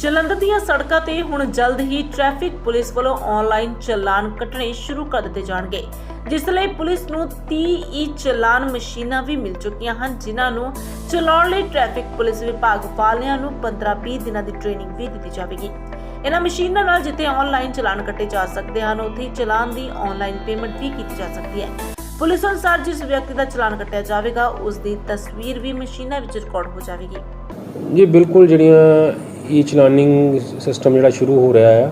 ਜਲੰਧਰ ਦੀਆਂ ਸੜਕਾਂ ਤੇ ਹੁਣ ਜਲਦ ਹੀ ਟ੍ਰੈਫਿਕ ਪੁਲਿਸ ਵੱਲੋਂ ਆਨਲਾਈਨ ਚਲਾਨ ਕੱਟਣੇ ਸ਼ੁਰੂ ਕਰ ਦਿੱਤੇ ਜਾਣਗੇ, ਜਿਸ ਲਈ ਪੁਲਿਸ ਨੂੰ 30 ਈ ਚਲਾਨ ਮਸ਼ੀਨਾਂ ਵੀ ਮਿਲ ਚੁੱਕੀਆਂ ਹਨ, ਜਿਨ੍ਹਾਂ ਨੂੰ ਚਲਾਉਣ ਲਈ ਟ੍ਰੈਫਿਕ ਪੁਲਿਸ ਵਿਭਾਗ ਵਾਲਿਆਂ ਨੂੰ 15-20 ਦਿਨਾਂ ਦੀ ਟ੍ਰੇਨਿੰਗ ਵੀ ਦਿੱਤੀ ਜਾਵੇਗੀ। ਇਹਨਾਂ ਮਸ਼ੀਨਾਂ ਨਾਲ ਜਿੱਥੇ ਆਨਲਾਈਨ ਚਲਾਨ ਕੱਟੇ ਜਾ ਸਕਦੇ ਹਨ, ਉੱਥੇ ਚਲਾਨ ਦੀ ਆਨਲਾਈਨ ਪੇਮੈਂਟ ਵੀ ਕੀਤੀ ਜਾ ਸਕਦੀ ਹੈ। ਪੁਲਿਸ ਅਨੁਸਾਰ ਜਿਸ ਵਿਅਕਤੀ ਦਾ ਚਲਾਨ ਕੱਟਿਆ ਜਾਵੇਗਾ ਉਸ ਦੀ ਤਸਵੀਰ ਵੀ ਮਸ਼ੀਨਾਂ ਵਿੱਚ ਰਿਕਾਰਡ ਹੋ ਜਾਵੇਗੀ। ਜੀ, ਬਿਲਕੁਲ ਜਿਹੜੀਆਂ ਈ ਚਲਾਨਿੰਗ ਸਿਸਟਮ ਜਿਹੜਾ ਸ਼ੁਰੂ ਹੋ ਰਿਹਾ ਆ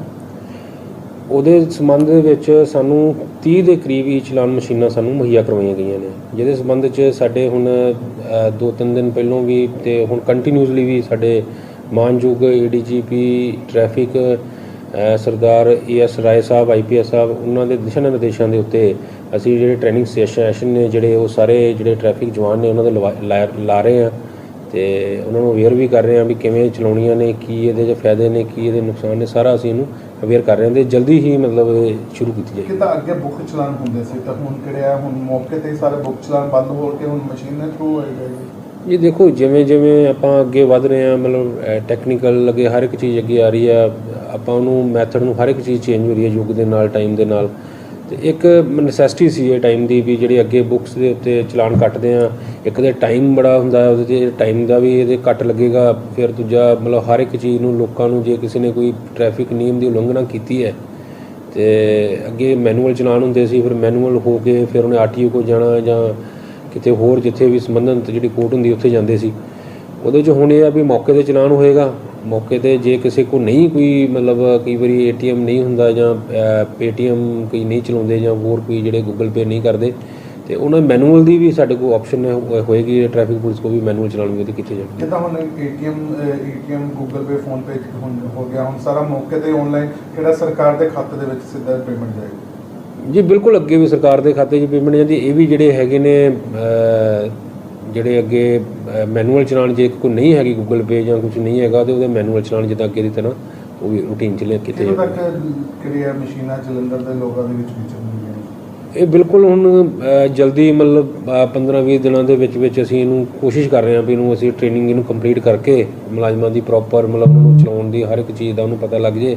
ਉਹਦੇ ਸੰਬੰਧ ਦੇ ਵਿੱਚ ਸਾਨੂੰ 30 ਦੇ ਕਰੀਬ ਈ ਚਲਾਨ ਮਸ਼ੀਨਾਂ ਸਾਨੂੰ ਮੁਹੱਈਆ ਕਰਵਾਈਆਂ ਗਈਆਂ ਨੇ ਜਿਹਦੇ ਸੰਬੰਧ 'ਚ ਸਾਡੇ ਹੁਣ ਅ, ਦੋ ਤਿੰਨ ਦਿਨ ਪਹਿਲੋਂ ਵੀ ਤੇ ਹੁਣ ਕੰਟੀਨਿਊਸਲੀ ਵੀ ਸਾਡੇ ਮਾਨਯੋਗ ਏਡੀਜੀਪੀ ਟ੍ਰੈਫਿਕ ਅ, ਸਰਦਾਰ ਏਐਸ ਰਾਏ ਸਾਹਿਬ ਆਈਪੀਐਸ ਸਾਹਿਬ ਉਹਨਾਂ ਦੇ ਦਿਸ਼ਾ ਨਿਰਦੇਸ਼ਾਂ ਦੇ ਉੱਤੇ ਅਸੀਂ ਜਿਹੜੇ ਟ੍ਰੇਨਿੰਗ ਸੈਸ਼ਨ ਨੇ ਜਿਹੜੇ ਉਹ ਸਾਰੇ ਜਿਹੜੇ ਟ੍ਰੈਫਿਕ ਜਵਾਨ ਨੇ ਉਹਨਾਂ ਦੇ ਲਵਾ- ਲਾ ਲਾ ਰਹੇ ਆ। ਤੇ ਉਹਨਾਂ ਨੂੰ ਅਵੇਅਰ ਵੀ ਕਰ ਰਹੇ ਹਾਂ ਵੀ ਕਿਵੇਂ ਚਲਾਉਣੀਆਂ ਨੇ ਕੀ ਇਹਦੇ 'ਚ ਫਾਇਦੇ ਨੇ ਕੀ ਇਹਦੇ ਨੁਕਸਾਨ ਨੇ ਸਾਰਾ ਅਸੀਂ ਇਹਨੂੰ ਅਵੇਅਰ ਕਰ ਰਹੇ ਹਾਂ ਤੇ ਜਲਦੀ ਹੀ ਮਤਲਬ ਇਹ ਸ਼ੁਰੂ ਕੀਤੀ ਜਾਏਗੀ ਕਿਤਾ ਅੱਗੇ ਬੁੱਕ ਚਲਾਨ ਹੁੰਦੇ ਸੀ? ਤਾਂ ਹੁਣ ਕਿਹੜੇ ਆ? ਹੁਣ ਮੌਕੇ ਤੇ ਹੀ ਸਾਰੇ ਬੁੱਕ ਚਲਾਨ ਬੰਦ ਹੋ ਕੇ ਹੁਣ ਮਸ਼ੀਨ ਦੇ ਥਰੂ ਹੋਏਗਾ ਜੀ ਇਹ ਦੇਖੋ ਜਿਵੇਂ ਜਿਵੇਂ ਆਪਾਂ ਅੱਗੇ ਵਧ ਰਹੇ ਹਾਂ ਮਤਲਬ ਟੈਕਨੀਕਲ ਅੱਗੇ ਹਰ ਇੱਕ ਚੀਜ਼ ਅੱਗੇ ਆ ਰਹੀ ਆ ਆਪਾਂ ਉਹਨੂੰ ਮੈਥਡ ਨੂੰ ਹਰ ਇੱਕ ਚੀਜ਼ ਚੇਂਜ ਹੋ ਰਹੀ ਹੈ ਯੁੱਗ ਦੇ ਨਾਲ ਟਾਈਮ ਦੇ ਨਾਲ। ਤੇ ਇੱਕ ਨੈਸੈਸਿਟੀ ਸੀ ਇਹ ਟਾਈਮ ਦੀ ਵੀ ਜਿਹੜੀ ਅੱਗੇ ਬੁੱਕਸ ਦੇ ਉੱਤੇ ਚਲਾਨ ਕੱਟਦੇ ਆ। ਇੱਕ ਤੇ ਟਾਈਮ ਬੜਾ ਹੁੰਦਾ ਉਹਦੇ ਤੇ ਟਾਈਮ ਦਾ ਵੀ ਇਹਦੇ ਕੱਟ ਲੱਗੇਗਾ। ਫਿਰ ਦੂਜਾ ਮਤਲਬ ਹਰ ਇੱਕ ਚੀਜ਼ ਨੂੰ ਲੋਕਾਂ ਨੂੰ ਜੇ ਕਿਸੇ ਨੇ ਕੋਈ ਟ੍ਰੈਫਿਕ ਨਿਯਮ ਦੀ ਉਲੰਘਣਾ ਕੀਤੀ ਹੈ, ਤੇ ਅੱਗੇ ਮੈਨੂਅਲ ਚਲਾਨ ਹੁੰਦੇ ਸੀ, ਫਿਰ ਮੈਨੂਅਲ ਹੋ ਕੇ ਫਿਰ ਉਹਨੇ ਆਰਟੀਓ ਕੋਲ ਜਾਣਾ ਜਾਂ ਕਿਤੇ ਹੋਰ ਜਿੱਥੇ ਵੀ ਸੰਬੰਧਿਤ ਜਿਹੜੀ ਕੋਰਟ ਹੁੰਦੀ ਉੱਥੇ ਜਾਂਦੇ ਸੀ। ਉਹਦੇ 'ਚ ਹੁਣ ਇਹ ਆ ਵੀ ਮੌਕੇ ਤੇ ਚਲਾਨ ਹੋਏਗਾ। ਮੌਕੇ ਤੇ ਜੇ ਕਿਸੇ ਕੋ ਨਹੀਂ ਕੋਈ ਮਤਲਬ ਕਈ ਵਾਰੀ ਏਟੀਐਮ ਨਹੀਂ ਹੁੰਦਾ ਜਾਂ ਪੇਟੀਐਮ ਕੋਈ ਨਹੀਂ ਚਲਾਉਂਦੇ ਜਾਂ ਹੋਰ ਕੋਈ ਜਿਹੜੇ ਗੂਗਲ ਪੇ ਨਹੀਂ ਕਰਦੇ ਤੇ ਉਹਨਾਂ ਮੈਨੂਅਲ ਦੀ ਵੀ ਸਾਡੇ ਕੋਲ ਆਪਸ਼ਨ ਹੋਏਗੀ ਟ੍ਰੈਫਿਕ ਪੁਲਿਸ ਕੋ ਵੀ ਮੈਨੂਅਲ ਵੀ ਉਹਦੇ ਕੀਤੇ ਜਾਣਗੇ ਕਿਤਾ ਹੁਣ ATM ATM Google Pay PhonePe ਹੁਣ ਹੋ ਗਿਆ ਹੁਣ ਸਾਰਾ ਮੌਕੇ ਤੇ ਆਨਲਾਈਨ ਕਿਹੜਾ ਸਰਕਾਰ ਦੇ ਖਾਤੇ ਦੇ ਵਿੱਚ ਸਿੱਧਾ ਪੇਮੈਂਟ ਜਾਏਗੀ। ਜੀ ਬਿਲਕੁਲ ਅੱਗੇ ਵੀ ਸਰਕਾਰ ਦੇ ਖਾਤੇ 'ਚ ਪੇਮੈਂਟ ਜਾਂਦੀ ਇਹ ਵੀ ਜਿਹੜੇ ਹੈਗੇ ਨੇ ਜਿਹੜੇ ਅੱਗੇ ਮੈਨੂਅਲ ਚਲਾਨ ਜੇ ਕੋਈ ਨਹੀਂ ਹੈਗੀ ਗੂਗਲ ਪੇ ਜਾਂ ਕੁਝ ਨਹੀਂ ਹੈਗਾ ਤੇ ਉਹਦੇ ਮੈਨੂਅਲ ਚਲਾਨ ਜਿੱਦਾਂ ਅੱਗੇ ਦੀ ਤਰ੍ਹਾਂ ਉਹ ਵੀ ਰੂਟੀਨ ਚ ਲੈ ਕੀਤੇ ਕਿਦੋਂ ਜਾਂਦੇ ਤੱਕ ਕਿਹੜੀਆਂ ਮਸ਼ੀਨਾਂ ਜਲੰਧਰ ਦੇ ਲੋਕਾਂ ਦੇ ਵਿੱਚ ਵਿਚਰਨਗੀਆਂ ਇਹ ਬਿਲਕੁਲ ਹੁਣ ਜਲਦੀ ਮਤਲਬ 15-20 ਦਿਨਾਂ ਦੇ ਵਿੱਚ ਵਿੱਚ ਅਸੀਂ ਇਹਨੂੰ ਕੋਸ਼ਿਸ਼ ਕਰ ਰਹੇ ਹਾਂ ਵੀ ਇਹਨੂੰ ਅਸੀਂ ਟ੍ਰੇਨਿੰਗ ਇਹਨੂੰ ਕੰਪਲੀਟ ਕਰਕੇ ਮੁਲਾਜ਼ਮਾਂ ਦੀ ਪ੍ਰੋਪਰ ਮਤਲਬ ਉਹਨੂੰ ਚਲਾਉਣ ਦੀ ਹਰ ਇੱਕ ਚੀਜ਼ ਦਾ ਉਹਨੂੰ ਪਤਾ ਲੱਗ ਜੇ।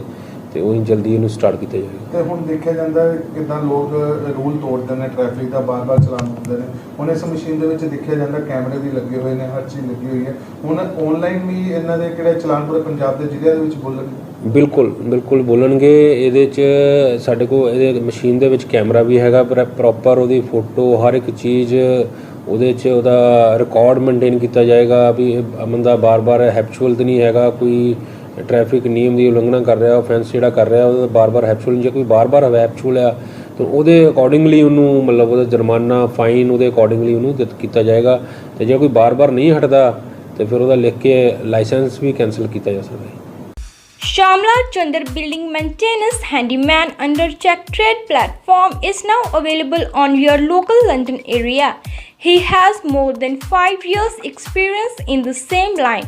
ਤੇ ਉਹ ਜਲਦੀ ਇਹਨੂੰ ਸਟਾਰਟ ਕੀਤਾ ਜਾਏਗਾ ਤੇ ਹੁਣ ਦੇਖਿਆ ਜਾਂਦਾ ਹੈ ਕਿਦਾਂ ਲੋਕ ਰੂਲ ਤੋੜਦੇ ਨੇ ਟ੍ਰੈਫਿਕ ਦਾ ਬਾਰ-ਬਾਰ ਚਲਾਨ ਹੁੰਦੇ ਨੇ। ਹੁਣ ਇਸ ਮਸ਼ੀਨ ਦੇ ਵਿੱਚ ਦੇਖਿਆ ਜਾਂਦਾ ਕੈਮਰੇ ਵੀ ਲੱਗੇ ਹੋਏ ਨੇ ਹਰ ਚੀਜ਼ ਲੱਗੀ ਹੋਈ ਹੈ। ਹੁਣ ਆਨਲਾਈਨ ਵੀ ਇਹਨਾਂ ਦੇ ਕਿਹੜੇ ਚਲਾਨ ਪੂਰੇ ਪੰਜਾਬ ਦੇ ਜ਼ਿਲ੍ਹਿਆਂ ਦੇ ਵਿੱਚ ਬੋਲਣ ਬਿਲਕੁਲ ਬਿਲਕੁਲ ਬੋਲਣਗੇ। ਇਹਦੇ 'ਚ ਸਾਡੇ ਕੋਲ ਇਹਦੇ ਮਸ਼ੀਨ ਦੇ ਵਿੱਚ ਕੈਮਰਾ ਵੀ ਹੈਗਾ ਪਰ ਪ੍ਰੋਪਰ ਉਹਦੀ ਫੋਟੋ ਹਰ ਇੱਕ ਚੀਜ਼ ਉਹਦੇ 'ਚ ਉਹਦਾ ਰਿਕਾਰਡ ਮੇਨਟੇਨ ਕੀਤਾ ਜਾਏਗਾ ਵੀ ਇਹ ਬੰਦਾ ਬਾਰ-ਬਾਰ ਹੈਪਚੁਅਲ ਤੇ ਨਹੀਂ ਹੈਗਾ ਕੋਈ ਟ੍ਰੈਫਿਕ ਨਿਯਮ ਦੀ ਉਲੰਘਣਾ ਕਰ ਰਿਹਾ ਆਫੈਂਸ ਜਿਹੜਾ ਕਰ ਰਿਹਾ ਉਹਦਾ ਬਾਰ-ਬਾਰ ਹੈਪਚੁਅਲ ਜੇ ਕੋਈ ਬਾਰ-ਬਾਰ ਹੈਪਚੁਅਲ ਆ ਤਾਂ ਉਹਦੇ ਅਕੋਰਡਿੰਗਲੀ ਉਹਨੂੰ ਮਤਲਬ ਉਹਦਾ ਜੁਰਮਾਨਾ ਫਾਈਨ ਉਹਦੇ ਅਕੋਰਡਿੰਗਲੀ ਉਹਨੂੰ ਦਿੱਤ ਕੀਤਾ ਜਾਏਗਾ ਤੇ ਜੇ ਕੋਈ ਬਾਰ-ਬਾਰ ਨਹੀਂ ਹਟਦਾ ਤੇ ਫਿਰ ਉਹਦਾ ਲਿਖ ਕੇ ਲਾਇਸੈਂਸ ਵੀ ਕੈਨਸਲ ਕੀਤਾ ਜਾ ਸਕਦਾ ਹੈ Shamla Chandar Building Maintenance Handyman under Check Trade platform is now available on your local London area. He has more than 5 years experience in the same line.